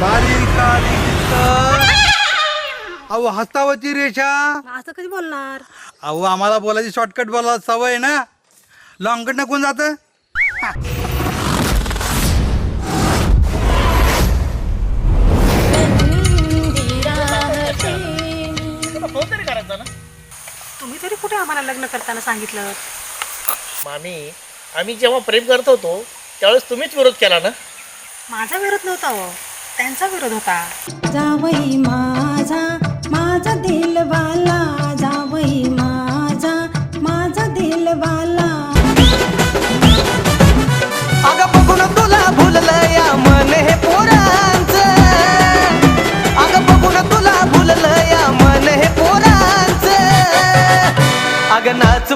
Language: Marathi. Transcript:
बारीक आली दिसतं. अहो हस्तावरची रेषा. असं कधी बोलणार? अहो आम्हाला बोलायची शॉर्टकट बोला सवय ना? लॉंगकट कोण जात. फोन तरी करायचा ना तुम्ही तरी कुठे आम्हाला लग्न करताना सांगितलं? मामी आम्ही जेव्हा प्रेम करत होतो त्यावेळेस तुम्हीच विरोध केला ना? माझा विरोध नव्हता हो. त्यांचा विरोध होता. जावई माझा माझा दिलवाला. जावई माझा माझा दिलवाला. अगं बघून तुला भुललं या मन हे पोरांचं. अगं बघून तुला भुललं या मन हे पोरांचं. अगं नाच